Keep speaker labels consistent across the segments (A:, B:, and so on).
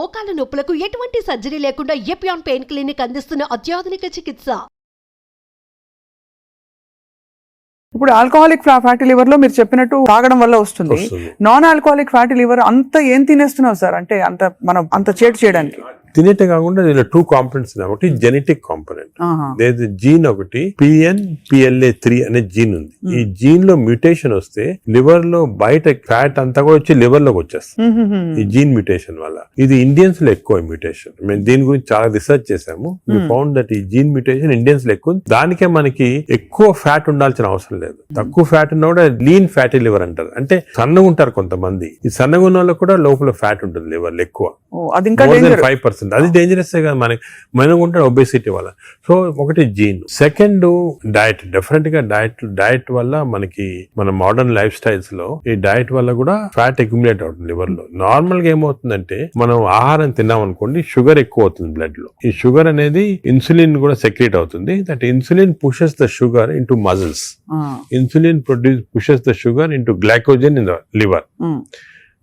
A: మోకాల నొప్పులకు ఎటువంటి సర్జరీ లేకుండా ఎపియాన్ పెయిన్ క్లినిక్ అందిస్తున్న అత్యాధునిక చికిత్స.
B: ఇప్పుడు ఆల్కహాలిక్ ఫ్యాటీ లివర్లో మీరు చెప్పినట్టు తాగడం వల్ల వస్తుంది.
C: వస్తుంది.
B: నాన్ ఆల్కహాలిక్ ఫ్యాటీ లివర్ అంత ఏం తినేస్తున్నావు సార్? అంటే అంత మనం అంత చేటు చేయడానికి.
C: తినేటే కాకుండా దీనిలో టూ కాంపనెంట్స్ ఉన్నాయి. ఒకటి జెనెటిక్ కాంపనెంట్. లేదు జీన్ ఒకటి పిఎన్ పిఎల్ఏ త్రీ అనే జీన్ ఉంది. ఈ జీన్లో మ్యూటేషన్ వస్తే లివర్లో బయట ఫ్యాట్ అంతా కూడా వచ్చి లివర్లోకి వచ్చేస్తుంది. ఈ జీన్ మ్యూటేషన్ వల్ల. ఇది ఇండియన్స్లో ఎక్కువ మ్యూటేషన్ మేము దీని గురించి చాలా రిసర్చ్ చేసాము ఫౌండ్ దట్ ఈ జీన్ మ్యూటేషన్ ఇండియన్స్లో ఎక్కువ. దానికే మనకి ఎక్కువ ఫ్యాట్ ఉండాల్సిన అవసరం లేదు. తక్కువ ఫ్యాట్ ఉన్నా కూడా లీన్ ఫ్యాటీ లివర్ అంటారు. అంటే సన్నగా ఉంటారు కొంతమంది. ఈ సన్నగా ఉన్న వాళ్ళకి కూడా లోపల ఫ్యాట్ ఉంటుంది లివర్ ఎక్కువ. ఫైవ్ పర్సెంట్ అది డేంజరస్ కదా. మనకి మనం ఉంటాడు ఒబేసిటీ వల్ల. సో ఒకటి జీన్ సెకండ్ డయట్ డెఫినెట్గా డయట్ డయట్ వల్ల మనకి మన మోడర్న్ లైఫ్ స్టైల్స్లో ఈ డయట్ వల్ల కూడా ఫ్యాట్ అక్యుములేట్ అవుతుంది లివర్లో. నార్మల్గా ఏమవుతుందంటే మనం ఆహారం తిన్నాం అనుకోండి షుగర్ ఎక్కువ అవుతుంది బ్లడ్లో. ఈ షుగర్ అనేది ఇన్సులిన్ కూడా సెక్రేట్ అవుతుంది. That insulin pushes the sugar into muscles insulin produce pushes the sugar into glycogen in the liver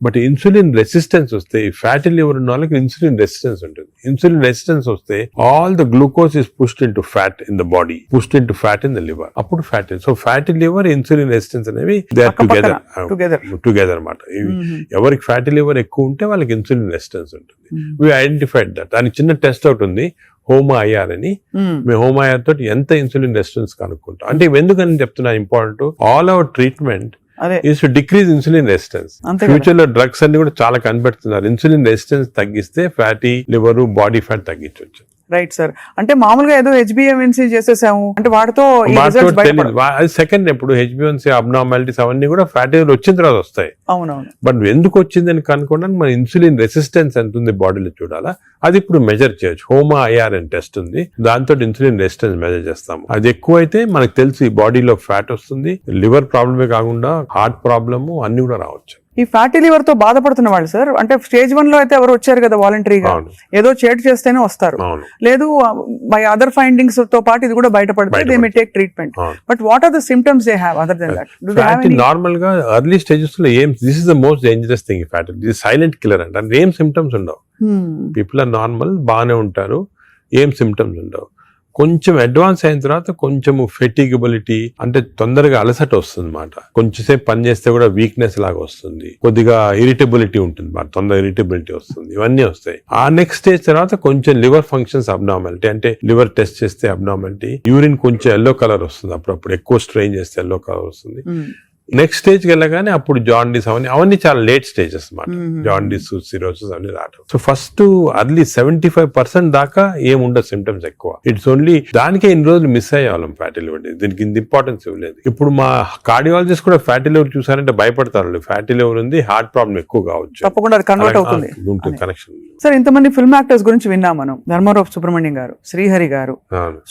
C: but insulin resistance వస్తే ఈ ఫ్యాటీ లివర్ ఉన్న వాళ్ళకి ఇన్సులిన్ రెసిస్టెన్స్ ఉంటుంది. ఇన్సులిన్ రెసిస్టెన్స్ వస్తే all the glucose is pushed in to fat in the body pushed in to fat in the liver అప్పుడు fat so fatty liver insulin resistance అనేవి they are
B: పక్క
C: together అనమాట ఎవరికి fatty liver ఎక్కువ ఉంటే వాళ్ళకి insulin resistance ఉంటుంది. వి identified that దానికి చిన్న టెస్ట్ అవుట్ ఉంది. హోమా ఐఆర్ అని. మేము. హోమ్ ఐఆర్ తోటి ఎంత ఇన్సులిన్ రెసిస్టెన్స్ కనుక్కుంటాం. అంటే ఎందుకని చెప్తున్నా important all our treatment to decrease insulin resistance. ఫ్యూచర్లో డ్రగ్స్ అన్ని కూడా చాలా కనిపెడుతున్నారు. ఇన్సులిన్ రెసిస్టెన్స్ తగ్గిస్తే ఫ్యాటీ లివర్ బాడీ ఫ్యాట్ తగ్గించవచ్చు.
B: రైట్ సార్ అంటే మామూలుగా ఏదో హెచ్బిఎంఎన్సీ చేసేసాము. అంటే వాటితో
C: సెకండ్ ఎప్పుడు హెచ్బిఎన్సీ అబ్నార్మాలిటీస్ అవన్నీ కూడా ఫ్యాటీ వచ్చిన తర్వాత వస్తాయి.
B: అవునవును.
C: బట్ ఎందుకు వచ్చిందని కనుక్కోవడానికి మన ఇన్సులిన్ రెసిస్టెన్స్ ఎంత ఉంది బాడీలో చూడాలా? అది ఇప్పుడు మెజర్ చేయొచ్చు. హోమా ఐఆర్ అని టెస్ట్ ఉంది. దాంతో ఇన్సులిన్ రెసిస్టెన్స్ మెజర్ చేస్తాము. అది ఎక్కువ అయితే మనకు తెలుసు ఈ బాడీలో ఫ్యాట్ వస్తుంది. లివర్ ప్రాబ్లమే కాకుండా హార్ట్ ప్రాబ్లము అన్ని కూడా రావచ్చు.
B: ఈ ఫ్యాటీ లివర్తో బాధపడుతున్న వాళ్ళు సార్ అంటే స్టేజ్ వన్లో అయితే ఎవరు వచ్చారు కదా వాలంటరీగా? ఏదో చేటు చేస్తేనే వస్తారు. లేదు బై అదర్ ఫైండింగ్స్తో పాటు ఇది కూడా బయటపడితే they may take treatment but what are the symptoms they have other than that
C: నార్మల్గా ఎర్లీ స్టేజెస్లో ఏం this is the most dangerous thing fat ఇది సైలెంట్ కిల్లర్ అంట అంటే. ఏం సిమ్టమ్స్ ఉండవు. పీపుల్ ఆర్ నార్మల్ బాగానే ఉంటారు. ఏం సిమ్టమ్స్ ఉండవు. కొంచెం అడ్వాన్స్ అయిన తర్వాత కొంచెము ఫెటిగబిలిటీ అంటే తొందరగా అలసట వస్తుంది అనమాట కొంచెంసేపు పని చేస్తే కూడా వీక్నెస్ లాగా వస్తుంది. కొద్దిగా ఇరిటబిలిటీ ఉంటుంది మాట తొందరగా ఇరిటబిలిటీ వస్తుంది. ఇవన్నీ వస్తాయి. ఆ నెక్స్ట్ స్టేజ్ తర్వాత కొంచెం లివర్ ఫంక్షన్స్ అబ్నార్మాలిటీ అంటే లివర్ టెస్ట్ చేస్తే అబ్నార్మాలిటీ యూరిన్ కొంచెం ఎల్లో కలర్ వస్తుంది అప్పుడప్పుడు. ఎక్కువ స్ట్రెయిన్ చేస్తే ఎల్లో కలర్ వస్తుంది. Hmm. నెక్స్ట్ స్టేజ్కి వెళ్ళగానే అప్పుడు జాండీస్ అవన్నీ అవన్నీ చాలా లేట్ స్టేజెస్ అన్నమాట. జాండీస్ సిరోసిస్ అన్ని రావడం so first early seventy five percent దాకా ఏం ఉండదు సిమ్టమ్స్ ఎక్కువ. ఇట్స్ ఓన్లీ దానికే ఇన్ని రోజులు మిస్ అయ్యేవాళ్ళం ఫ్యాటీ లివర్ దీనికి ఇంత ఇంపార్టెన్స్ ఇవ్వలేదు. ఇప్పుడు మా కార్డియాలజిస్ట్ కూడా ఫ్యాటీ లివర్ చూసారంటే భయపడతారు ఫ్యాటీ లివర్ ఉంది హార్ట్ ప్రాబ్లం ఎక్కువ కావచ్చు.
B: తప్పకుండా కన్వర్ట్ అవుతుంది.
C: ఉంటుంది కనెక్షన్
B: సార్ ఇంతమంది ఫిల్మ్ యాక్టర్స్ గురించి విన్నాం మనం. ధర్మారావు సుబ్రహ్మణ్యం గారు శ్రీహరి గారు.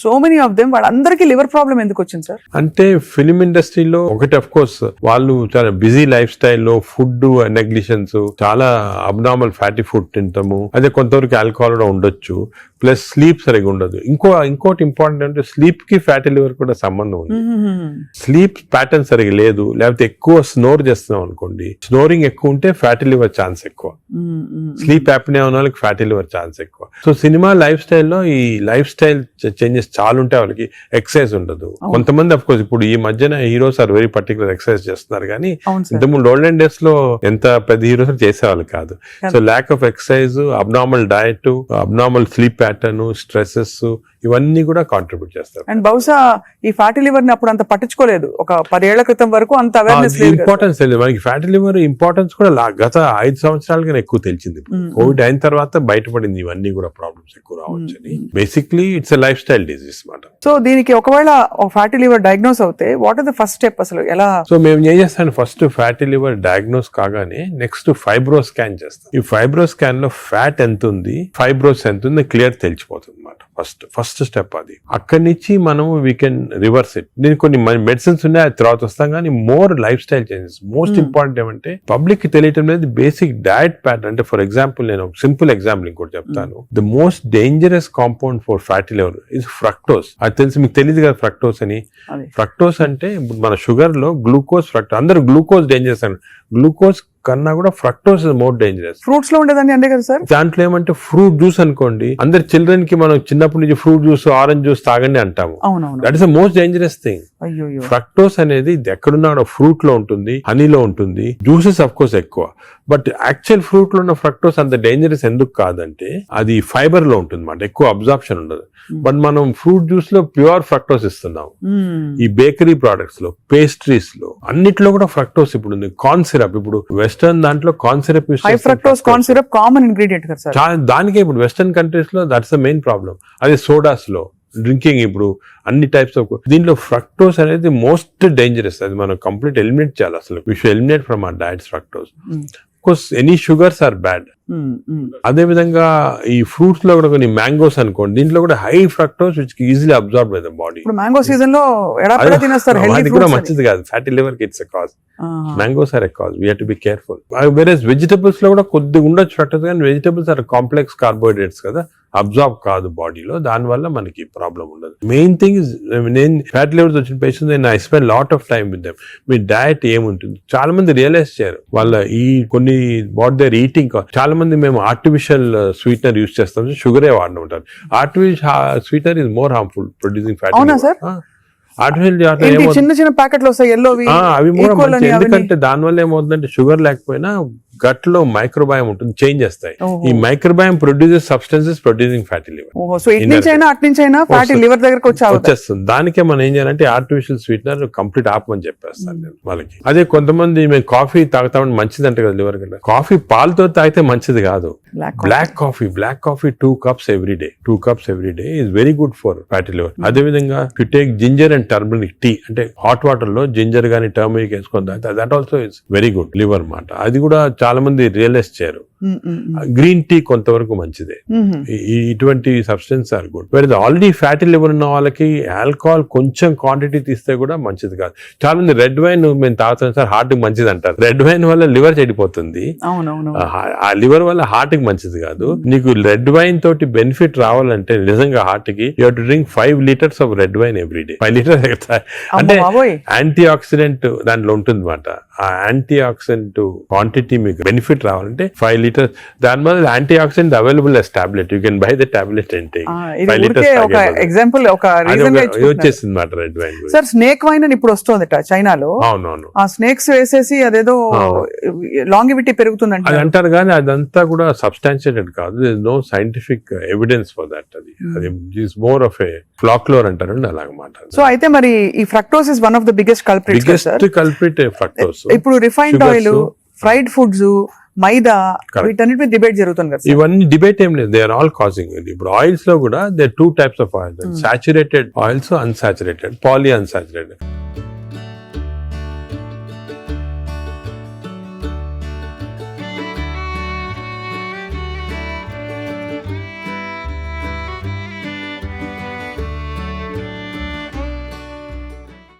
B: సో మెనీ ఆఫ్ దెమ్ వాళ్ళందరికీ లివర్ ప్రాబ్లం ఎందుకు వచ్చింది సార్?
C: అంటే ఫిలిం ఇండస్ట్రీలో ఒకటి అఫ్ కోర్స్ వాళ్ళు చాలా బిజీ లైఫ్ స్టైల్లో ఫుడ్ నెగ్లిషన్స్ చాలా అబ్నార్మల్ ఫ్యాటీ ఫుడ్ తింటాము. అదే కొంతవరకు ఆల్కహాల్ కూడా ఉండొచ్చు. ప్లస్ స్లీప్ సరిగా ఉండదు. ఇంకో ఇంకోటి ఇంపార్టెంట్ అంటే స్లీప్కి ఫ్యాటీ లివర్ కూడా సంబంధం ఉంది. స్లీప్ ప్యాటర్న్ సరిగా లేదు. లేకపోతే ఎక్కువ స్నోర్ చేస్తున్నాం అనుకోండి స్నోరింగ్ ఎక్కువ ఉంటే ఫ్యాటీ లివర్ ఛాన్స్ ఎక్కువ. స్లీప్ యాప్నే వాళ్ళకి ఫ్యాటీ లివర్ ఛాన్స్ ఎక్కువ. సో సినిమా లైఫ్ స్టైల్లో ఈ లైఫ్ స్టైల్ చేంజెస్ చాలా ఉంటాయి వాళ్ళకి. ఎక్సర్సైజ్ ఉండదు. కొంతమంది అఫ్ కోర్స్ ఇప్పుడు ఈ మధ్యన heroes are very particular exercise చేస్తున్నారు కానీ ఇంతకుముందు ఓల్డెన్ డేస్లో ఎంత పెద్ద హీరోస్ చేసేవాళ్ళు కాదు. So lack of exercise abnormal diet abnormal sleep pattern stresses ఇవన్నీ కూడా కాంట్రిబ్యూట్ చేస్తారు
B: అండ్ బహుశా ఈ ఫ్యాటీ లివర్ని అప్పుడు అంత పట్టించుకోలేదు. ఒక పదేళ్ళ క్రితం వరకు అంత అవేర్నెస్.
C: ఇంపార్టెన్స్ తెలియదు మనకి ఫ్యాటీ లివర్ ఇంపార్టెన్స్ కూడా గత ఐదు సంవత్సరాలుగా ఎక్కువ తెలిసింది. కోవిడ్ అయిన తర్వాత బయటపడింది ఇవన్నీ కూడా ప్రాబ్లమ్స్ ఎక్కువ రావచ్చని. Basically it's a life style disease మాట.
B: సో దీనికి ఒకవేళ ఫ్యాటీ లివర్ డయాగ్నోస్ అవుతే what are the first step అసలు? ఎలా?
C: సో మేము ఏం చేస్తాను ఫస్ట్ ఫ్యాటీ లివర్ డయాగ్నోస్ కాగానే నెక్స్ట్ ఫైబ్రో స్కాన్ చేస్తాం. ఈ ఫైబ్రో స్కాన్లో ఫ్యాట్ ఎంత ఉంది ఫైబ్రోస్ ఎంత ఉంది క్లియర్ తెలిసిపోతుంది అనమాట ఫస్ట్ ఫస్ట్ స్టెప్ అది. అక్కడి నుంచి మనం వీ కెన్ రివర్స్ ఇట్ దీనికి కొన్ని మెడిసిన్స్ ఉన్నాయి అది తర్వాత వస్తాం కానీ more life style changes most important ఏమంటే పబ్లిక్కి తెలియటం లేదు బేసిక్ డయట్ ప్యాటర్న్ అంటే ఫర్ ఎగ్జాంపుల్ నేను సింపుల్ ఎగ్జాంపుల్ ఇంకోటి చెప్తాను. The most dangerous compound for fatty liver is fructose. అది తెలిసి మీకు తెలియదు కదా ఫ్రక్టోస్ అని. ఫ్రక్టోస్ అంటే ఇప్పుడు మన షుగర్లో గ్లూకోజ్ ఫ్రక్టోస్ అందరూ గ్లూకోజ్ డేంజర్స్ అని. గ్లూకోజ్ కన్నా కూడా ఫ్రక్టోస్ ఇస్ మోర్ డేంజరస్.
B: ఫ్రూట్స్లో ఉండేదండి అంతే కదా సార్?
C: దాంట్లో ఏమంటే ఫ్రూట్ జ్యూస్ అనుకోండి అందరి చిల్డ్రన్కి మనం చిన్నప్పటి నుంచి ఫ్రూట్ జ్యూస్ ఆరెంజ్ జ్యూస్ తాగండి అంటాము. That is the most dangerous thing fructose అనేది ఇది ఎక్కడున్నా ఫ్రూట్లో ఉంటుంది హనీలో ఉంటుంది జ్యూసెస్ అఫ్ కోర్స్ ఎక్కువ. బట్ యాక్చువల్ ఫ్రూట్లో ఉన్న ఫ్రక్టోస్ అంత డేంజరస్ ఎందుకు కాదంటే అది ఫైబర్లో ఉంటుంది అన్నమాట ఎక్కువ అబ్జార్ప్షన్ ఉండదు. బట్ మనం ఫ్రూట్ జ్యూస్లో ప్యూర్ ఫ్రక్టోస్ ఇస్తున్నాం. ఈ బేకరీ ప్రోడక్ట్స్లో పేస్ట్రీస్లో అన్నిట్లో కూడా ఫ్రక్టోస్ ఇప్పుడు ఉంది. కార్న్ సిరప్ ఇప్పుడు వెస్టర్న్ దాంట్లో corn syrup
B: fructose corn syrup common ingredient
C: దానికే ఇప్పుడు వెస్టర్న్ కంట్రీస్లో దట్స్ ద మెయిన్ ప్రాబ్లం అదే సోడాస్లో డ్రింకింగ్ ఇప్పుడు అన్ని టైప్స్ ఆఫ్ దీంట్లో ఫ్రక్టోస్ అనేది మోస్ట్ డేంజరస్ అది మనం కంప్లీట్ ఎలిమినేట్ చేయాలి అసలు. We should eliminate from our diets fructose course any sugars are bad అదే విధంగా ఈ ఫ్రూట్స్లో కూడా కొన్ని మ్యాంగోస్ అనుకోండి దీంట్లో కూడా high fructose which easily observe by the body
B: mango సీజన్లో
C: అది కూడా మంచిది కాదు. ఫ్యాటీ లివర్కి it's cause mangoes are a cause we to be careful వేరే వెజిటబుల్స్లో కూడా కొద్దిగా ఉండొచ్చు ఫ్యాక్టర్స్ కానీ వెజిటబుల్స్ ఆర్ కాంప్లెక్స్ కార్బోహైడ్రేట్స్ కదా. అబ్జార్బ్ కాదు బాడీలో దానివల్ల మనకి ప్రాబ్లం ఉండదు. మెయిన్ థింగ్ ఇస్ నేను ఫ్యాటీ లివర్స్ వచ్చిన పేషెంట్స్ నేను I spend lot of time with them me diet ఏముంటుంది? చాలా మంది రియలైజ్ చేయరు. వాళ్ళ ఈ కొన్ని వాట్ దేర్ ఈటింగ్ చాలా మంది మేము ఆర్టిఫిషియల్ స్వీట్నర్ యూస్ చేస్తాం. షుగరే వాడిన ఉంటారు artificial sweetener is more harmful producing fatty? Artificial
B: చిన్న చిన్న ప్యాకెట్లు వస్తాయి
C: అవి. ఎందుకంటే దానివల్ల ఏమవుతుందంటే షుగర్ లేకపోయినా గట్లో మైక్రోబయం ఉంటుంది చేంజ్ చేస్తాయి. ఈ microbiome produces substances producing fatty liver
B: so ఇటు నుంచి అయినా అటు నుంచి అయినా ఫ్యాటీ. లివర్ దగ్గరకు
C: వచ్చేస్తుంది. దానికే మనం ఏం చేయాలంటే ఆర్టిఫిషియల్ స్వీట్నర్ కంప్లీట్ ఆపమని చెప్పేస్తాను నేను వాళ్ళకి. అదే కొంతమంది మేము కాఫీ తాగుతామని మంచిది అంటే కదా లివర్ కంటే కాఫీ పాలతో తాగితే మంచిది కాదు.
B: Black
C: coffee black coffee two cups every day two cups every day is very good for fatty liver అదే విధంగా you take ginger and turmeric tea అంటే హాట్ వాటర్లో జింజర్ గానీ టర్మరిక్ వేసుకొని తాగితే that also is very good liver మాట. అది కూడా చాలా మంది రియలైజ్ చేయరు. గ్రీన్ టీ కొంతవరకు మంచిదే. ఈ- ఈ ఇటువంటి సబ్స్టెన్స్ ఆర్ గుడ్ వేరే ఆల్రెడీ ఫ్యాటీ లివర్ ఉన్న వాళ్ళకి ఆల్కహాల్ కొంచెం క్వాంటిటీ తీస్తే కూడా మంచిది కాదు. చాలా మంది రెడ్ వైన్ మేము తాగుతాం సార్ హార్ట్కి మంచిది అంటారు. రెడ్ వైన్ వల్ల లివర్ చెడిపోతుంది. ఆ- లివర్ వల్ల హార్ట్కి మంచిది కాదు. నీకు రెడ్ వైన్ తోటి బెనిఫిట్ రావాలంటే నిజంగా హార్ట్కి you to drink five liters of red wine every day five liters అంటే యాంటీ ఆక్సిడెంట్ దాంట్లో ఉంటుంది అనమాట ఆ యాంటీ ఆక్సిడెంట్ క్వాంటిటీ మీకు బెనిఫిట్ రావాలంటే ఫైవ్ లీటర్స్ దాని వల్ల antioxidant available as tablet you can buy the tablet five liters
B: example ఒక రీజన్.
C: వచ్చేసింది అనమాట red wine
B: sir snake wine అని ఇప్పుడు వస్తుందట చైనాలో.
C: అవునవును.
B: ఆ స్నేక్స్ వేసేసి అదేదో లాంగివిటీ పెరుగుతుందంట.
C: అది అంటారు కానీ అదంతా కూడా సబ్స్టాన్షియేటెడ్ కాదు. No scientific evidence for that అది. అది is more of a folklore అంటారండి అలాగమాట
B: సో అయితే మరి ఈ fructose is one of the biggest culprits sir
C: biggest culprit fructose
B: ఇప్పుడు refined. Oil fried foods maida. వీటన్నిటి డిబేట్ జరుగుతుంది కదా
C: ఇవన్నీ డిబేట్ ఏం లేదు. దే ఆర్ ఆల్ కాజింగ్ ఇప్పుడు ఆయిల్స్లో కూడా they two types of oils saturated oils unsaturated poly unsaturated